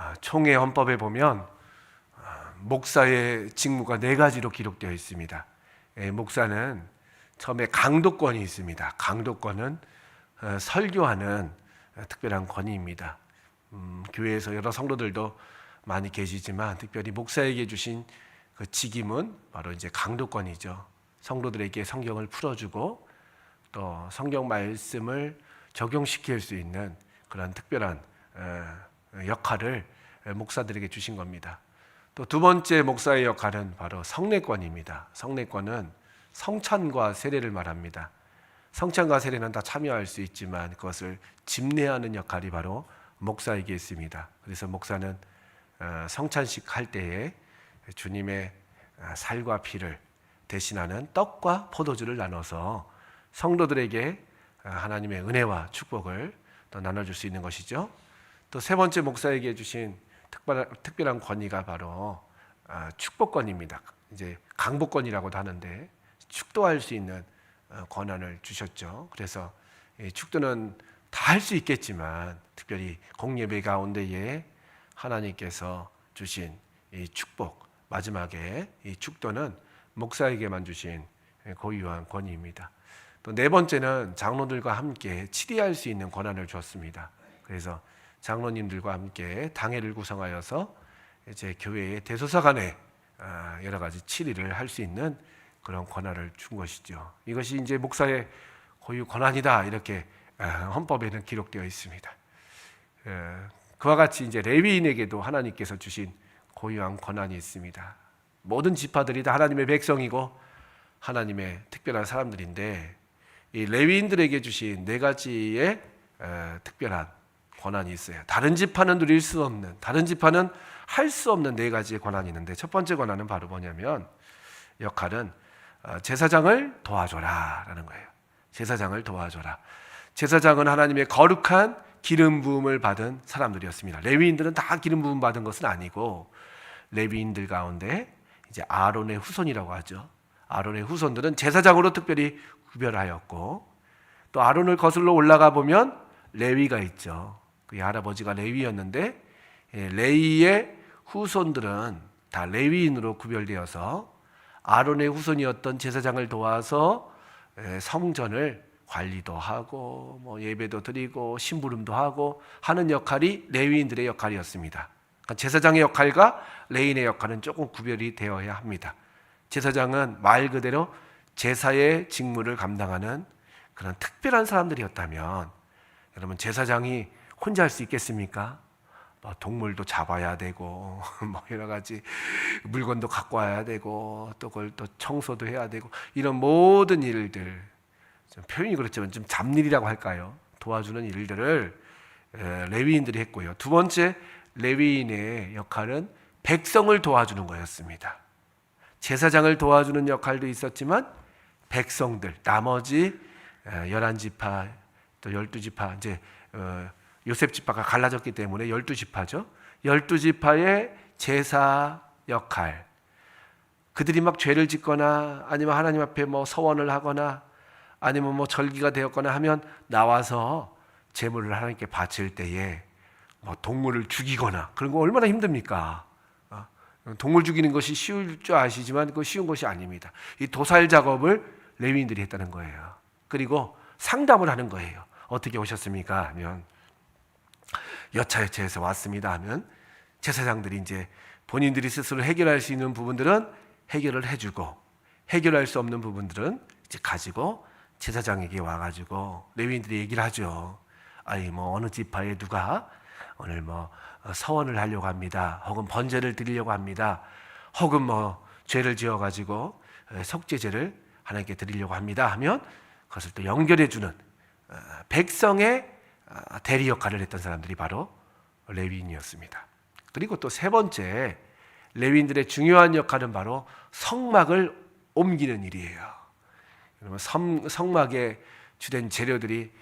아, 총회 헌법에 보면 아, 목사의 직무가 네 가지로 기록되어 있습니다. 예, 목사는 처음에 강도권이 있습니다. 강도권은 어, 설교하는 어, 특별한 권위입니다. 음, 교회에서 여러 성도들도 많이 계시지만 특별히 목사에게 주신 그 직임은 바로 이제 강도권이죠. 성도들에게 성경을 풀어주고 또 성경 말씀을 적용시킬 수 있는 그런 특별한 어, 역할을 목사들에게 주신 겁니다. 또 두 번째 목사의 역할은 바로 성례권입니다. 성례권은 성찬과 세례를 말합니다. 성찬과 세례는 다 참여할 수 있지만 그것을 집례하는 역할이 바로 목사에게 있습니다. 그래서 목사는 어, 성찬식 할 때에 주님의 어, 살과 피를 대신하는 떡과 포도주를 나눠서 성도들에게 어, 하나님의 은혜와 축복을 또 나눠줄 수 있는 것이죠. 또 세 번째 목사에게 주신 특별한, 권위가 바로 아, 축복권입니다. 이제 강복권이라고도 하는데 축도할 수 있는 어, 권한을 주셨죠. 그래서 이 축도는 다 할 수 있겠지만 특별히 공예배 가운데에 하나님께서 주신 이 축복 마지막에 이 축도는 목사에게만 주신 고유한 권위입니다. 또 네 번째는 장로들과 함께 치리할 수 있는 권한을 주었습니다. 그래서 장로님들과 함께 당회를 구성하여서 이제 교회의 대소사간에 아, 여러 가지 치리를 할 수 있는 그런 권한을 준 것이죠. 이것이 이제 목사의 고유 권한이다 이렇게 아, 헌법에는 기록되어 있습니다. 에, 그와 같이 이제 레위인에게도 하나님께서 주신 고유한 권한이 있습니다. 모든 지파들이 다 하나님의 백성이고 하나님의 특별한 사람들인데 이 레위인들에게 주신 네 가지의 에, 특별한 권한이 있어요. 다른 지파는 누릴 수 없는, 다른 지파는 할 수 없는 네 가지의 권한이 있는데 첫 번째 권한은 바로 뭐냐면 역할은 어, 제사장을 도와줘라라는 거예요. 제사장을 도와줘라. 제사장은 하나님의 거룩한 기름 부음을 받은 사람들이었습니다. 레위인들은 다 기름 부음 받은 것은 아니고 레위인들 가운데 이제 아론의 후손이라고 하죠. 아론의 후손들은 제사장으로 특별히 구별하였고 또 아론을 거슬러 올라가 보면 레위가 있죠. 그의 할아버지가 레위였는데 예, 레위의 후손들은 다 레위인으로 구별되어서 아론의 후손이었던 제사장을 도와서 예, 성전을 관리도 하고 뭐 예배도 드리고 심부름도 하고 하는 역할이 레위인들의 역할이었습니다. 그러니까 제사장의 역할과 레인의 역할은 조금 구별이 되어야 합니다. 제사장은 말 그대로 제사의 직무를 감당하는 그런 특별한 사람들이었다면 여러분 제사장이 혼자 할 수 있겠습니까? 뭐 동물도 잡아야 되고 뭐 여러 가지 물건도 갖고 와야 되고 또 그걸 또 청소도 해야 되고 이런 모든 일들 좀 표현이 그렇지만 좀 잡일이라고 할까요? 도와주는 일들을 에, 레위인들이 했고요. 두 번째 레위인의 역할은 백성을 도와주는 거였습니다. 제사장을 도와주는 역할도 있었지만 백성들 나머지 열한 지파 또 열두 지파 이제 어, 요셉 지파가 갈라졌기 때문에 열두 지파죠. 열두 지파의 제사 역할. 그들이 막 죄를 짓거나 아니면 하나님 앞에 뭐 서원을 하거나 아니면 뭐 절기가 되었거나 하면 나와서 제물을 하나님께 바칠 때에 뭐 동물을 죽이거나 그런 거 얼마나 힘듭니까? 어? 동물 죽이는 것이 쉬울 줄 아시지만 그 쉬운 것이 아닙니다. 이 도살 작업을 레위인들이 했다는 거예요. 그리고 상담을 하는 거예요. 어떻게 오셨습니까? 하면 여차여차해서 왔습니다 하면 제사장들이 이제 본인들이 스스로 해결할 수 있는 부분들은 해결을 해주고 해결할 수 없는 부분들은 이제 가지고 제사장에게 와가지고 레위인들이 얘기를 하죠. 아니 뭐 어느 지파에 누가 오늘 뭐 서원을 하려고 합니다. 혹은 번제를 드리려고 합니다. 혹은 뭐 죄를 지어가지고 속죄제를 하나님께 드리려고 합니다. 하면 그것을 또 연결해 주는 백성의 대리 역할을 했던 사람들이 바로 레위인이었습니다. 그리고 또 세 번째 레위인들의 중요한 역할은 바로 성막을 옮기는 일이에요. 여러분 성, 성막에 주된 재료들이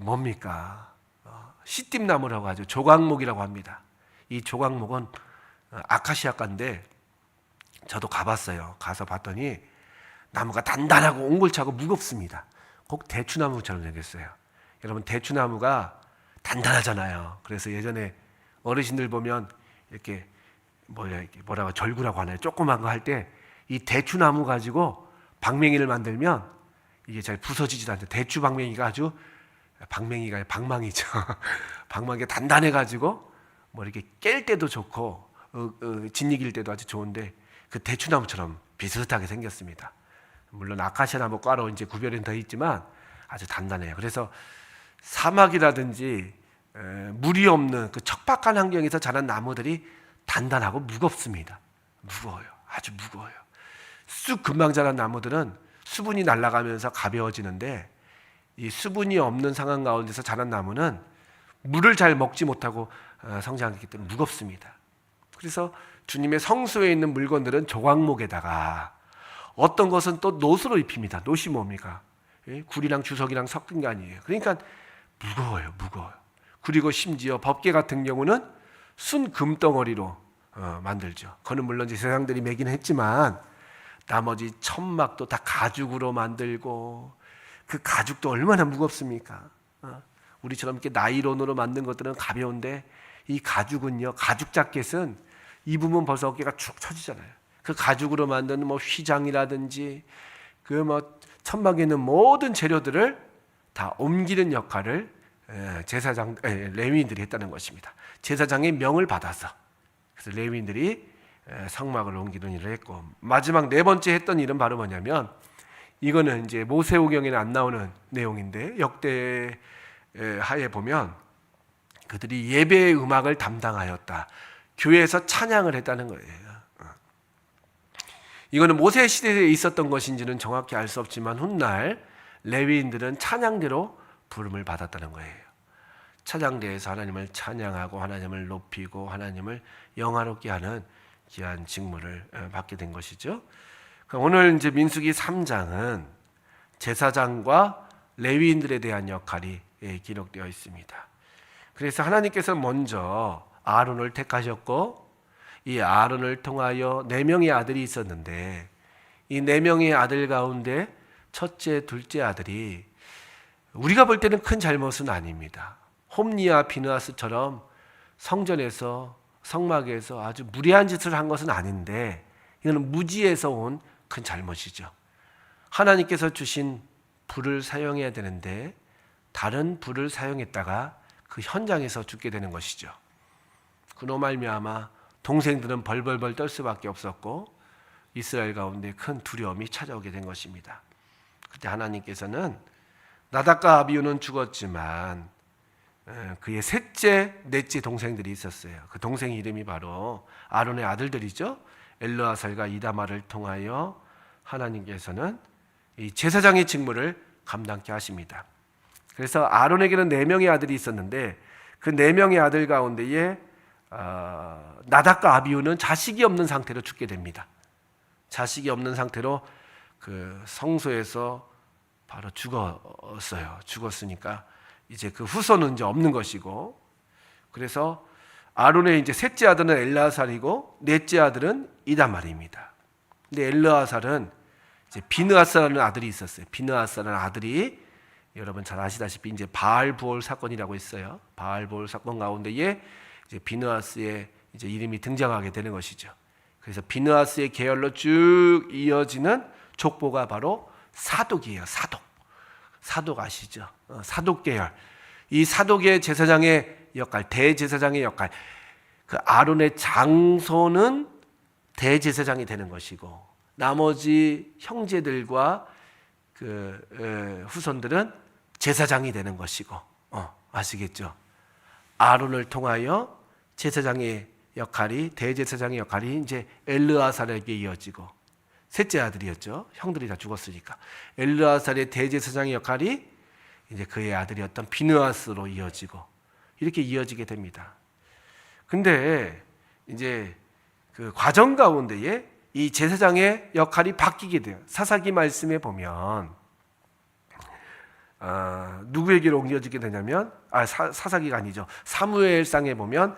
뭡니까? 어, 시띠나무라고 하죠. 조각목이라고 합니다. 이 조각목은 아카시아가인데 저도 가봤어요. 가서 봤더니 나무가 단단하고 옹골차고 무겁습니다. 꼭 대추나무처럼 생겼어요. 여러분 대추나무가 단단하잖아요. 그래서 예전에 어르신들 보면 이렇게 뭐야 이게 뭐라고 절구라고 하나요? 조그만 거 할 때 이 대추나무 가지고 방맹이를 만들면 이게 잘 부서지지도 않죠. 대추 방맹이가 아주 방맹이가 방망이죠. 방망이가 단단해 가지고 뭐 이렇게 깰 때도 좋고 어, 어, 진이길 때도 아주 좋은데 그 대추나무처럼 비슷하게 생겼습니다. 물론 아카시아 나무 과로 이제 구별은 더 있지만 아주 단단해요. 그래서 사막이라든지 에, 물이 없는 그 척박한 환경에서 자란 나무들이 단단하고 무겁습니다. 무거워요. 아주 무거워요. 쑥 금방 자란 나무들은 수분이 날아가면서 가벼워지는데 이 수분이 없는 상황 가운데서 자란 나무는 물을 잘 먹지 못하고 어, 성장하기 때문에 무겁습니다. 그래서 주님의 성소에 있는 물건들은 조각목에다가 어떤 것은 또 노수로 입힙니다. 노시 뭡니까? 예? 굴이랑 주석이랑 섞은 게 아니에요. 그러니까 무거워요, 무거워요. 그리고 심지어 법계 같은 경우는 순 금덩어리로 어, 만들죠. 그는 물론 이제 세상들이 매긴 했지만 나머지 천막도 다 가죽으로 만들고 그 가죽도 얼마나 무겁습니까? 어? 우리처럼 이렇게 나이론으로 만든 것들은 가벼운데 이 가죽은요, 가죽 자켓은 입으면 벌써 어깨가 축 처지잖아요. 그 가죽으로 만든 뭐 휘장이라든지 그 뭐 천막에 있는 모든 재료들을 다 옮기는 역할을 에, 제사장 에, 레위인들이 했다는 것입니다. 제사장의 명을 받아서 그래서 레위인들이 에, 성막을 옮기는 일을 했고 마지막 네 번째 했던 일은 바로 뭐냐면 이거는 이제 모세오경에는 안 나오는 내용인데 역대 에, 하에 보면 그들이 예배의 음악을 담당하였다. 교회에서 찬양을 했다는 거예요. 어. 이거는 모세 시대에 있었던 것인지는 정확히 알 수 없지만 훗날 레위인들은 찬양대로 부름을 받았다는 거예요. 찬양대에서 하나님을 찬양하고 하나님을 높이고 하나님을 영화롭게 하는 귀한 직무를 어, 받게 된 것이죠. 그러니까 오늘 이제 민수기 3장은 제사장과 레위인들에 대한 역할이 예, 기록되어 있습니다. 그래서 하나님께서 먼저 아론을 택하셨고 이 아론을 통하여 네 명의 아들이 있었는데 이 네 명의 아들 가운데 첫째, 둘째 아들이 우리가 볼 때는 큰 잘못은 아닙니다. 홈리와 비누아스처럼 성전에서 성막에서 아주 무례한 짓을 한 것은 아닌데 이거는 무지에서 온 큰 잘못이죠. 하나님께서 주신 불을 사용해야 되는데 다른 불을 사용했다가 그 현장에서 죽게 되는 것이죠. 그노 말미암아 동생들은 벌벌벌 떨 수밖에 없었고 이스라엘 가운데 큰 두려움이 찾아오게 된 것입니다. 그때 하나님께서는 나답과 아비우는 죽었지만 에, 그의 셋째, 넷째 동생들이 있었어요. 그 동생 이름이 바로 아론의 아들들이죠. 엘르아살과 이다마를 통하여 하나님께서는 이 제사장의 직무를 감당케 하십니다. 그래서 아론에게는 네 명의 아들이 있었는데 그 네 명의 아들 가운데에 어, 나답과 아비우는 자식이 없는 상태로 죽게 됩니다. 자식이 없는 상태로 그 성소에서 바로 죽었어요. 죽었으니까 이제 그 후손은 이제 없는 것이고 그래서 아론의 이제 셋째 아들은 엘라살이고 넷째 아들은 이다말입니다. 근데 엘르아살은 이제 비느아스라는 아들이 있었어요. 비느아스라는 아들이 여러분 잘 아시다시피 이제 바알 부올 사건이라고 있어요. 바알 부올 사건 가운데에 이제 비느아스의 이제 이름이 등장하게 되는 것이죠. 그래서 비느아스의 계열로 쭉 이어지는 족보가 바로 사독이에요. 사독. 사독 아시죠? 어, 사독 계열. 이 사독의 제사장의 역할, 대제사장의 역할. 그 아론의 장소는 대제사장이 되는 것이고 나머지 형제들과 그 에, 후손들은 제사장이 되는 것이고 어, 아시겠죠? 아론을 통하여 제사장의 역할이 대제사장의 역할이 이제 엘르아살에게 이어지고 셋째 아들이었죠. 형들이 다 죽었으니까 엘르아살의 대제사장의 역할이 이제 그의 아들이었던 비느아스로 이어지고 이렇게 이어지게 됩니다. 근데 이제 그 과정 가운데에 이 제사장의 역할이 바뀌게 돼요. 사사기 말씀에 보면 어, 누구에게로 옮겨지게 되냐면 아 사, 사사기가 아니죠. 사무엘상에 보면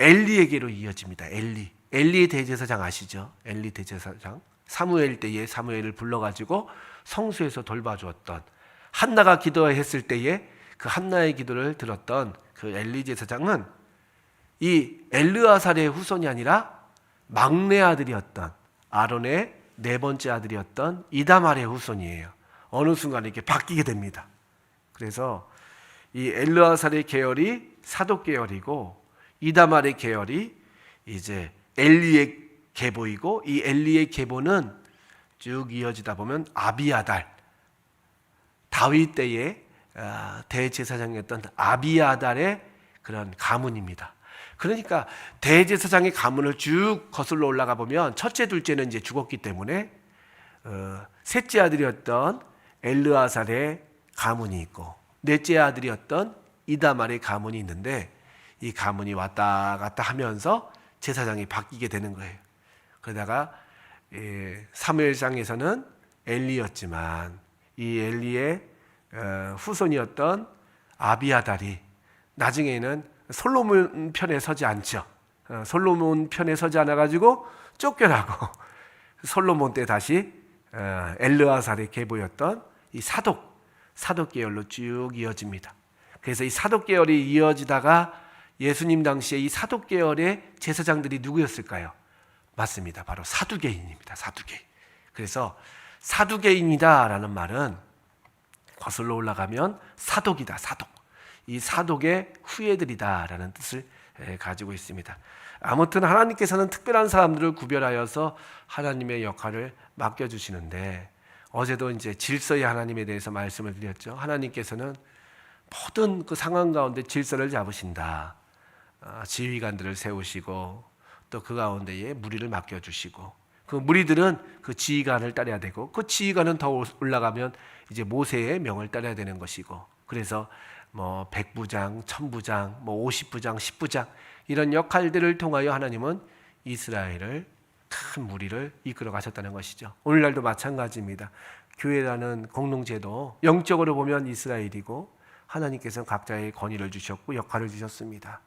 엘리에게로 이어집니다. 엘리. 엘리 대제사장 아시죠? 엘리 대제사장. 사무엘 때에 사무엘을 불러가지고 성수에서 돌봐주었던 한나가 기도했을 때에 그 한나의 기도를 들었던 그 엘리 제 사장은 이 엘르아살의 후손이 아니라 막내 아들이었던 아론의 네 번째 아들이었던 이다말의 후손이에요. 어느 순간 이렇게 바뀌게 됩니다. 그래서 이 엘르아살의 계열이 사독 계열이고 이다말의 계열이 이제 엘리의 계보이고 이 엘리의 계보는 쭉 이어지다 보면 아비아달 다윗 때의 아, 대제사장이었던 아비아달의 그런 가문입니다. 그러니까 대제사장의 가문을 쭉 거슬러 올라가 보면 첫째, 둘째는 이제 죽었기 때문에 어, 셋째 아들이었던 엘르아살의 가문이 있고 넷째 아들이었던 이다말의 가문이 있는데 이 가문이 왔다 갔다 하면서 제사장이 바뀌게 되는 거예요. 그러다가 예, 사무엘상에서는 엘리였지만 이 엘리의 어, 후손이었던 아비아달이 나중에는 솔로몬 편에 서지 않죠. 어, 솔로몬 편에 서지 않아 가지고 쫓겨나고 솔로몬 때 다시 어, 엘르아살의 계보였던 이 사독 사독 계열로 쭉 이어집니다. 그래서 이 사독 계열이 이어지다가 예수님 당시에 이 사독 계열의 제사장들이 누구였을까요? 맞습니다. 바로 사두개인입니다. 사두개인. 그래서 사두개인이다라는 말은 거슬러 올라가면 사독이다. 사독. 이 사독의 후예들이다라는 뜻을 에, 가지고 있습니다. 아무튼 하나님께서는 특별한 사람들을 구별하여서 하나님의 역할을 맡겨 주시는데 어제도 이제 질서의 하나님에 대해서 말씀을 드렸죠. 하나님께서는 모든 그 상황 가운데 질서를 잡으신다. 아, 지휘관들을 세우시고 또 그 가운데에 무리를 맡겨 주시고 그 무리들은 그 지휘관을 따라야 되고 그 지휘관은 더 올라가면 이제 모세의 명을 따라야 되는 것이고 그래서 뭐 백부장, 천부장, 뭐 오십부장, 십부장 이런 역할들을 통하여 하나님은 이스라엘을 큰 무리를 이끌어 가셨다는 것이죠. 오늘날도 마찬가지입니다. 교회라는 공동체도 영적으로 보면 이스라엘이고 하나님께서는 각자의 권위를 주셨고 역할을 주셨습니다.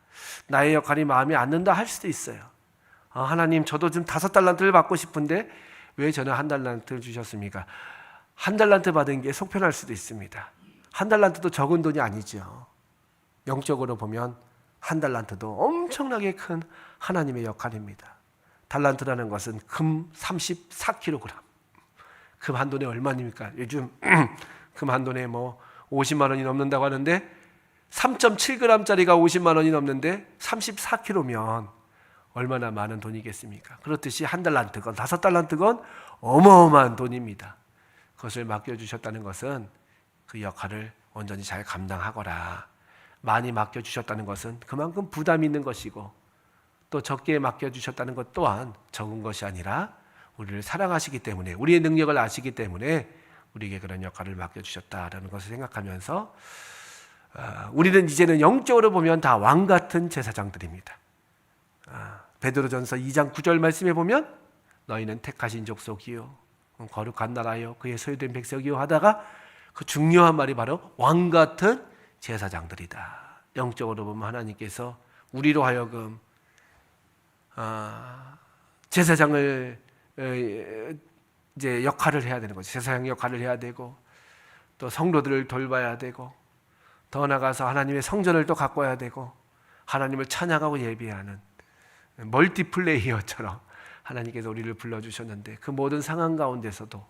나의 역할이 마음에 안 든다 할 수도 있어요. 아, 하나님 저도 좀 다섯 달란트를 받고 싶은데 왜 저는 한 달란트를 주셨습니까? 한 달란트 받은 게 속편할 수도 있습니다. 한 달란트도 적은 돈이 아니죠. 영적으로 보면 한 달란트도 엄청나게 큰 하나님의 역할입니다. 달란트라는 것은 금 34kg. 금 한 돈에 얼마입니까? 요즘 금 한 돈에 뭐 50만 원이 넘는다고 하는데 3.7g짜리가 50만 원이 넘는데 34kg면 얼마나 많은 돈이겠습니까? 그렇듯이 한 달란트건 다섯 달란트건 어마어마한 돈입니다. 그것을 맡겨주셨다는 것은 그 역할을 온전히 잘 감당하거라. 많이 맡겨주셨다는 것은 그만큼 부담이 있는 것이고 또 적게 맡겨주셨다는 것 또한 적은 것이 아니라 우리를 사랑하시기 때문에 우리의 능력을 아시기 때문에 우리에게 그런 역할을 맡겨주셨다라는 것을 생각하면서 어, 우리는 이제는 영적으로 보면 다 왕 같은 제사장들입니다. 아, 베드로전서 2장 9절 말씀에 보면 너희는 택하신 족속이요 거룩한 나라요 그의 소유된 백성이요 하다가 그 중요한 말이 바로 왕 같은 제사장들이다. 영적으로 보면 하나님께서 우리로 하여금 아, 제사장을 이제 역할을 해야 되는 거죠. 제사장 역할을 해야 되고 또 성도들을 돌봐야 되고 더 나가서 하나님의 성전을 또 가꿔야 되고 하나님을 찬양하고 예비하는 멀티플레이어처럼 하나님께서 우리를 불러주셨는데 그 모든 상황 가운데서도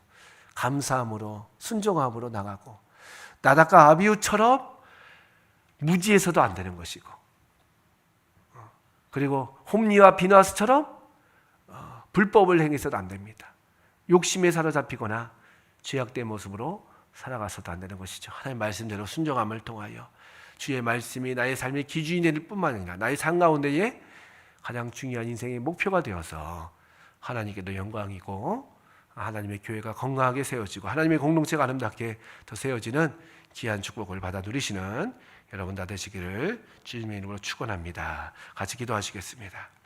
감사함으로 순종함으로 나가고 나다카 아비우처럼 무지해서도 안 되는 것이고 그리고 홈리와 비나스처럼 어, 불법을 행해서도 안 됩니다. 욕심에 사로잡히거나 죄악된 모습으로 살아가서도 안 되는 것이죠. 하나님 말씀대로 순종함을 통하여 주의 말씀이 나의 삶의 기준이 될 뿐만 아니라 나의 삶 가운데에 가장 중요한 인생의 목표가 되어서 하나님께도 영광이고 하나님의 교회가 건강하게 세워지고 하나님의 공동체가 아름답게 더 세워지는 귀한 축복을 받아 누리시는 여러분 다 되시기를 주님의 이름으로 축원합니다. 같이 기도하시겠습니다.